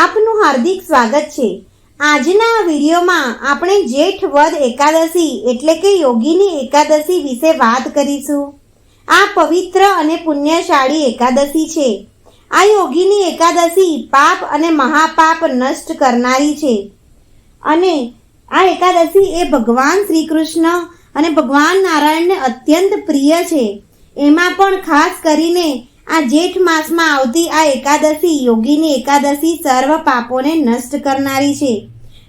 આપનું હાર્દિક સ્વાગત છે. આજના વિડીયોમાં આપણે જેઠ વદ એકાદશી એટલે કે યોગીની એકાદશી વિશે વાત કરીશું. આ પવિત્ર અને પુણ્યશાળી એકાદશી છે. આ યોગીની એકાદશી પાપ અને મહાપાપ નષ્ટ કરનારી છે. અને આ એકાદશી એ ભગવાન શ્રી કૃષ્ણ અને ભગવાન નારાયણને અત્યંત પ્રિય છે. એમાં પણ ખાસ કરીને આ જેઠ માસમાં આવતી આ એકાદશી યોગીની એકાદશી સર્વ પાપોને નષ્ટ કરનારી છે.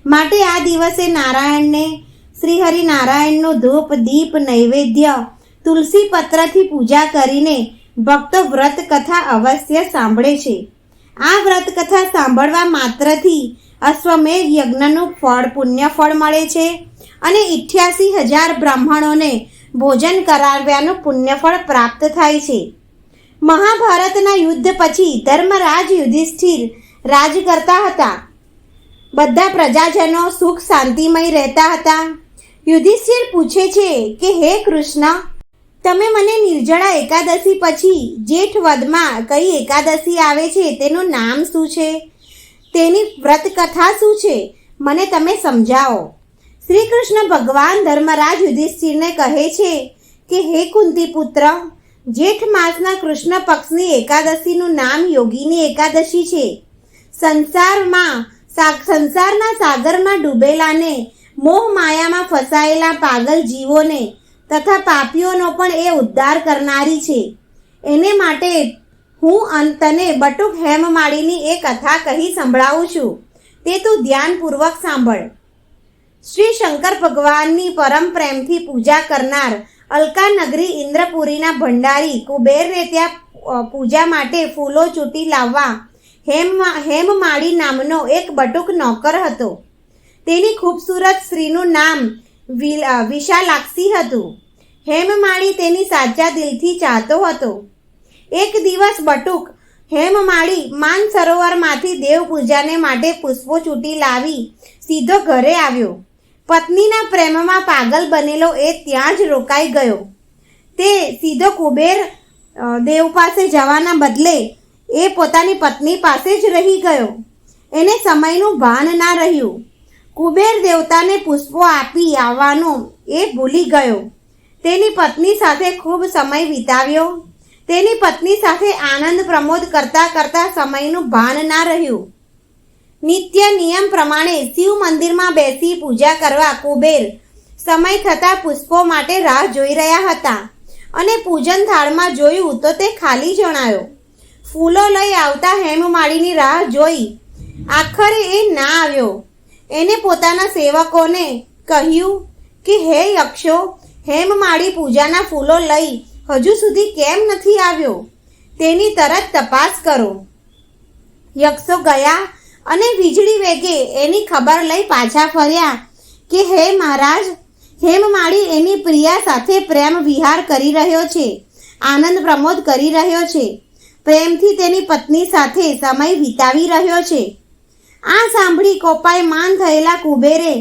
માટે આ દિવસે નારાયણને શ્રી હરિ નારાયણનું ધૂપ, દીપ, નૈવેદ્ય, તુલસી પત્રથી પૂજા કરીને ભક્તો વ્રત કથા અવશ્ય સાંભળે છે. આ વ્રત કથા સાંભળવા માત્રથી અશ્વમેઘ યજ્ઞનું ફળ, પુણ્ય ફળ મળે છે અને ઇઠ્યાસી હજાર બ્રાહ્મણોને ભોજન કરાવ્યાનું પુણ્યફળ પ્રાપ્ત થાય છે. મહાભારતના યુદ્ધ પછી ધર્મરાજ યુધિષ્ઠિર રાજ કરતા હતા. બધા પ્રજાજનો સુખ શાંતિમય રહેતા હતા. યુધિષ્ઠિર પૂછે છે કે, હે કૃષ્ણ, તમે મને નિર્જળા એકાદશી પછી જેઠ વદમાં કઈ એકાદશી આવે છે? તેનું નામ શું છે? તેની વ્રત કથા શું છે? મને તમે સમજાવો. શ્રી કૃષ્ણ ભગવાન ધર્મરાજ યુધિષ્ઠિરને કહે છે કે, હે કુંતી પુત્ર જેઠ માસના કૃષ્ણ પક્ષની એકાદશીનું નામ યોગીની એકાદશી છે. સંસારમાં સંસારના સાગરમાં ડૂબેલાને, મોહ માયામાં ફસાયેલા પાગલ જીવોને તથા પાપીઓનો પણ એ ઉદ્ધાર કરનારી છે. એને માટે હું તને બટુક હેમમાળીની એ કથા કહી સંભળાવું છું. તે તું ધ્યાનપૂર્વક સાંભળ. શ્રી શંકર ભગવાનની પરમ પ્રેમથી પૂજા કરનાર અલકા નગરી ઇન્દ્રપુરીના ભંડારી કુબેરને ત્યાં પૂજા માટે ફૂલો ચૂંટી લાવવા હેમ હેમમાળી નામનો એક બટુક નોકર હતો. તેની ખૂબસૂરત સ્ત્રીનું નામ વિશાલાક્ષી હતું. હેમમાળી તેની સાચા દિલથી ચાહતો હતો. એક દિવસ બટુક હેમમાળી માન સરોવરમાંથી દેવ પૂજાને માટે પુષ્પો ચૂંટી લાવી સીધો ઘરે આવ્યો. પત્નીના પ્રેમમાં પાગલ બનેલો એ ત્યાં જ રોકાઈ ગયો. તે સીધો કુબેર દેવ પાસે જવાના બદલે એ પોતાની પત્ની પાસે જ રહી ગયો. એને સમયનું ભાન ના રહ્યું. કુબેર દેવતાને પુષ્પો આપી આવવાનું એ ભૂલી ગયો. તેની પત્ની સાથે ખૂબ સમય વિતાવ્યો. તેની પત્ની સાથે આનંદ પ્રમોદ કરતા કરતા સમયનું ભાન ના રહ્યું. નિત્ય નિયમ પ્રમાણે શિવ મંદિરમાં બેસી પૂજા કરવા કુબેર સમય થતાં પુષ્પો માટે રાહ જોઈ રહ્યા હતા અને પૂજન થાળમાં જોયું તો તે ખાલી જણાયો. ફૂલો લઈ આવતા હેમમાળીની રાહ જોઈ આખરે એ ના આવ્યો. એને પોતાના સેવકોને કહ્યું કે, હે યક્ષો, હેમમાળી પૂજાના ફૂલો લઈ હજુ સુધી કેમ નથી આવ્યો? તેની તરત તપાસ કરો. યક્ષો ગયા અને વીજળી વેગે એની ખબર લઈ પાછા ફર્યા કે, હે મહારાજ હેમમાળી એની પ્રિયા સાથે પ્રેમ વિહાર કરી રહ્યો છે, આનંદ પ્રમોદ કરી રહ્યો છે, પ્રેમથી તેની પત્ની સાથે સમય વિતાવી રહ્યો છે. આ સાંભળી કોપાયમાન થયેલા કુબેરે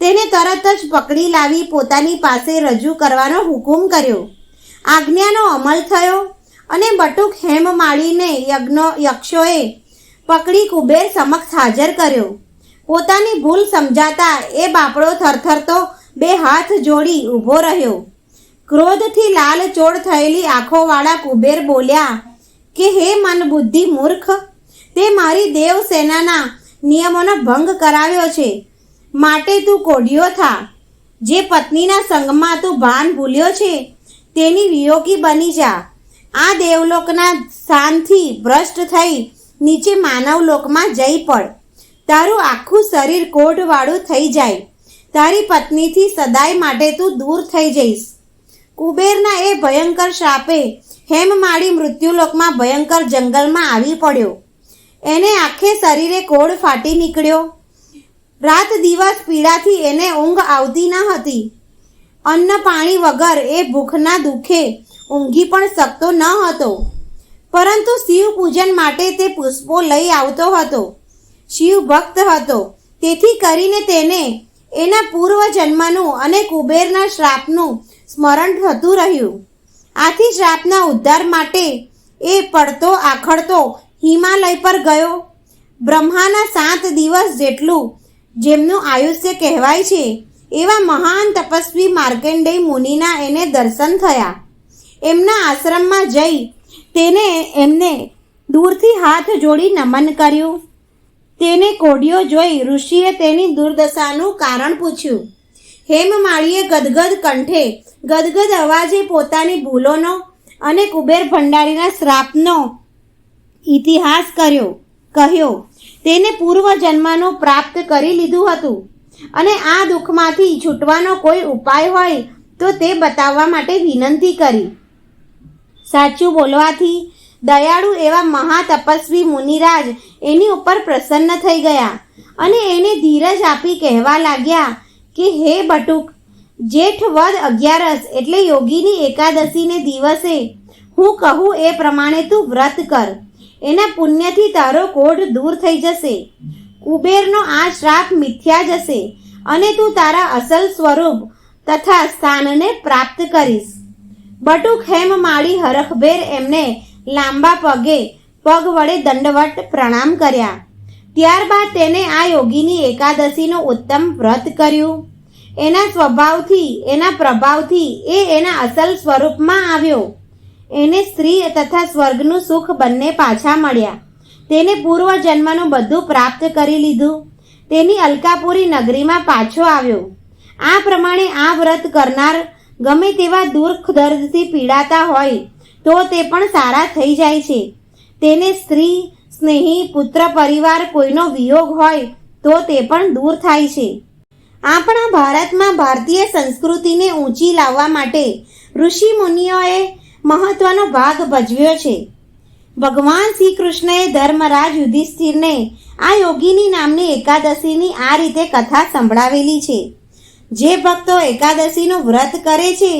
તેને તરત જ પકડી લાવી પોતાની પાસે રજૂ કરવાનો હુકુમ કર્યો. આજ્ઞાનો અમલ થયો અને બટુક હેમ માળીને યજ્ઞો યક્ષોએ પકડી કુબેર સમક્ષ હાજર કર્યો. પોતાની ભૂલ સમજાતા એ બાપડો થરથરતો બે હાથ જોડી ઊભો રહ્યો. ક્રોધથી લાલચોળ થયેલી આંખોવાળા કુબેર બોલ્યા, કે હે મન બુદ્ધિ મૂર્ખ? તે મારી દેવ સેનાના નિયમોનો ભંગ કરાવ્યો છે. માટે તું કોઢિયો થા. જે પત્નીના સંગમાં તું ભાન ભૂલ્યો છે, તેની વિયોગી બની જા. આ દેવલોકના સ્થાનથી ભ્રષ્ટ થઈ નીચે માનવલોકમાં જઈ પડ. તારું આખું શરીર કોઢવાળું થઈ જાય. તારી પત્નીથી સદાય માટે તું દૂર થઈ જઈશ. કુબેરના એ ભયંકર શાપે હેમમાળી મૃત્યુલોકમાં ભયંકર જંગલમાં આવી પડ્યો. એને આખે શરીરે કોડ ફાટી નીકળ્યો. રાત દિવસ પીડાથી એને ઊંઘ આવતી ન હતી. અન્ન પાણી વગર એ ભૂખના દુઃખે ઊંઘી પણ શકતો ન હતો. પરંતુ શિવ પૂજન માટે તે પુષ્પો લઈ આવતો હતો. શિવ ભક્ત હતો. તેથી કરીને તેને એના પૂર્વ જન્મનું અને કુબેરના શ્રાપનું સ્મરણ થતું રહ્યું. આથી શ્રાપના ઉદ્ધાર માટે એ પડતો આખડતો હિમાલય પર ગયો. બ્રહ્માના સાત દિવસ જેટલું જેમનું આયુષ્ય કહેવાય છે, એવા મહાન તપસ્વી માર્કેન્ડેય મુનિના એને દર્શન થયા. એમના આશ્રમમાં જઈ તેને એમને દૂરથી હાથ જોડી નમન કર્યું. તેને કોડિયો જોઈ ઋષિએ તેની દુર્દશાનું કારણ પૂછ્યું. હેમમાળીએ ગદગદ કંઠે, ગદગદ અવાજે પોતાની ભૂલોનો અને કુબેર ભંડારીના શ્રાપનો ઇતિહાસ કર્યો. કહ્યો, તેને પૂર્વ જન્મનો પ્રાપ્ત કરી લીધું હતું અને આ દુઃખમાંથી છૂટવાનો કોઈ ઉપાય હોય તો તે બતાવવા માટે વિનંતી કરી. સાચું બોલવાથી દયાળુ એવા મહાતપસ્વી મુનિરાજ એની ઉપર પ્રસન્ન થઈ ગયા અને એને ધીરજ આપી કહેવા લાગ્યા કે, હે બટુક, જેઠ વદ અગિયારસ એટલે યોગીની એકાદશીને દિવસે હું કહું એ પ્રમાણે તું વ્રત કર. એના પુણ્યથી તારો કોઢ દૂર થઈ જશે. કુબેરનો આ શ્રાપ મિથ્યા જશે અને તું તારા અસલ સ્વરૂપ તથા સ્થાનને પ્રાપ્ત કરીશ. બટુક હેમ માળી હરખભેર એમને લાંબા પગે, પગ વડે દંડવટ પ્રણામ કર્યા. ત્યારબાદ તેને આ યોગીની એકાદશીનું ઉત્તમ વ્રત કર્યું. એના સ્વભાવથી, એના પ્રભાવથી એ એના અસલ સ્વરૂપમાં આવ્યો. એને સ્ત્રી તથા સ્વર્ગનું સુખ બંને પાછા મળ્યા. તેને પૂર્વ જન્મનું બધું પ્રાપ્ત કરી લીધું. તેની અલકાપુરી નગરીમાં પાછો આવ્યો. આ પ્રમાણે આ વ્રત કરનાર ગમે તેવા દુઃખ દર્દથી પીડાતા હોય, તો તે પણ સારા થઈ જાય છે. તેને સ્ત્રી, સ્નેહી, પુત્ર, પરિવાર કોઈનો વિયોગ હોય, તો તે પણ દૂર થાય છે. આપણા ભારતમાં ભારતીય સંસ્કૃતિને ઊંચી લાવવા માટે ઋષિ મુનિઓએ મહત્વનો ભાગ ભજવ્યો છે. ભગવાન શ્રી કૃષ્ણએ ધર્મરાજ યુધિષ્ઠિરને આ યોગીની નામની એકાદશીની આ રીતે કથા સંભળાવેલી છે. જે ભક્તો એકાદશીનું વ્રત કરે છે,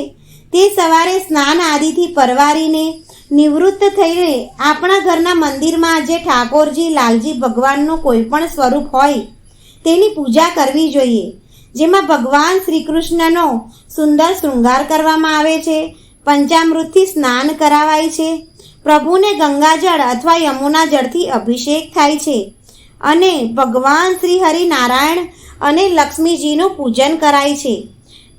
તે સવારે સ્નાન આદિથી પરવારીને નિવૃત્ત થઈને આપણા ઘરના મંદિરમાં જે ઠાકોરજી, લાલજી ભગવાનનું કોઈ પણ સ્વરૂપ હોય, તેની પૂજા કરવી જોઈએ. જેમાં ભગવાન શ્રી કૃષ્ણનો સુંદર શૃંગાર કરવામાં આવે છે, પંચામૃતથી સ્નાન કરાવાય છે, પ્રભુને ગંગાજળ અથવા યમુના જળથી અભિષેક થાય છે અને ભગવાન શ્રી હરિનારાયણ અને લક્ષ્મીજીનું પૂજન કરાય છે.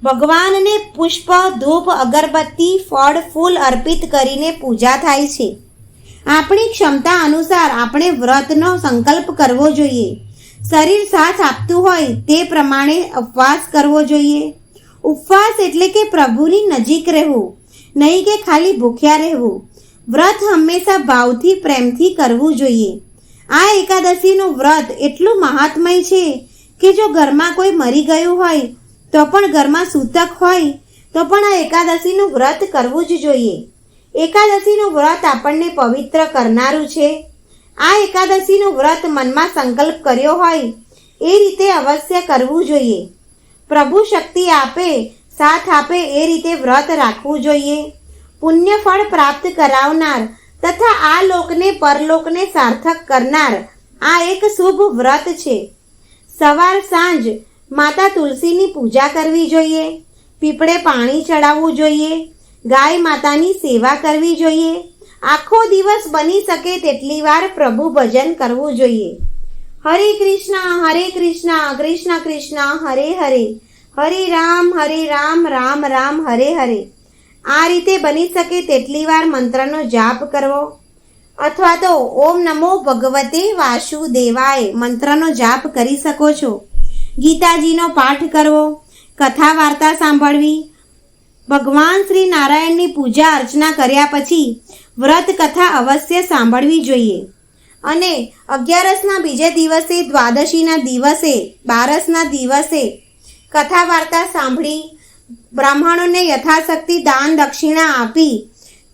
ભગવાનને પુષ્પ, ધૂપ, અગરબત્તી, ફળ, ફૂલ અર્પિત કરીને પૂજા થાય છે. આપણી ક્ષમતા અનુસાર આપણે વ્રતનો સંકલ્પ કરવો જોઈએ. શરીર સાથ આપતું હોય તે પ્રમાણે ઉપવાસ કરવો જોઈએ. ઉપવાસ એટલે કે પ્રભુની નજીક રહેવું, નહીં કે ખાલી ભૂખ્યા રહેવું. વ્રત હંમેશા ભાવથી, પ્રેમથી કરવું જોઈએ. આ એકાદશીનું વ્રત એટલું મહાત્મય છે કે જો ઘરમાં કોઈ મરી ગયું હોય, તો પણ ઘરમાં સૂતક હોય, તો પણ આ એકાદશીનું વ્રત કરવું જ જોઈએ. એકાદશીનું વ્રત આપણને પવિત્ર કરનારું છે. આ એકાદશીનું વ્રત મનમાં સંકલ્પ કર્યો હોય, એ રીતે અવશ્ય કરવું જોઈએ. પ્રભુ શક્તિ આપે, સાથ આપે એ રીતે વ્રત રાખવું જોઈએ. પુણ્ય ફળ પ્રાપ્ત કરાવનાર તથા આ લોકને પરલોકને સાર્થક કરનાર આ એક શુભ વ્રત છે. સવાર સાંજ માતા તુલસીની પૂજા કરવી જોઈએ, પીપળે પાણી ચડાવવું જોઈએ, ગાય માતાની સેવા કરવી જોઈએ. આખો દિવસ બની શકે તેટલી વાર પ્રભુ ભજન કરવું જોઈએ. હરે કૃષ્ણ હરે કૃષ્ણ કૃષ્ણ કૃષ્ણ, હરે હરે. હરે રામ હરે રામ રામ રામ, હરે હરે. આ રીતે બની શકે તેટલી વાર મંત્રનો જાપ કરવો. અથવા તો ઓમ નમો ભગવતે વાસુદેવાય મંત્રનો જાપ કરી શકો છો. ગીતાજીનો પાઠ કરવો, કથા વાર્તા સાંભળવી, ભગવાન શ્રી નારાયણની પૂજા અર્ચના કર્યા પછી વ્રત કથા અવશ્ય સાંભળવી જોઈએ. અને અગિયારસના બીજે દિવસે દ્વાદશીના દિવસે, બારસના દિવસે કથા વાર્તા સાંભળી, બ્રાહ્મણોને યથાશક્તિ દાન દક્ષિણા આપી,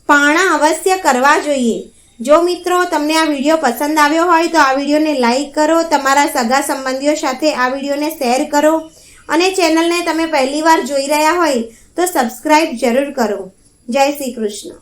પાણા અવશ્ય કરવા જોઈએ. જો મિત્રો તમને આ વીડિયો પસંદ આવ્યો હોય તો આ વિડીયોને લાઈક કરો, તમારા સગા સંબંધીઓ સાથે આ વિડીયોને શેર કરો અને ચેનલને તમે પહેલીવાર જોઈ રહ્યા હોય તો સબસ્ક્રાઈબ જરૂર કરો. જય શ્રી કૃષ્ણ.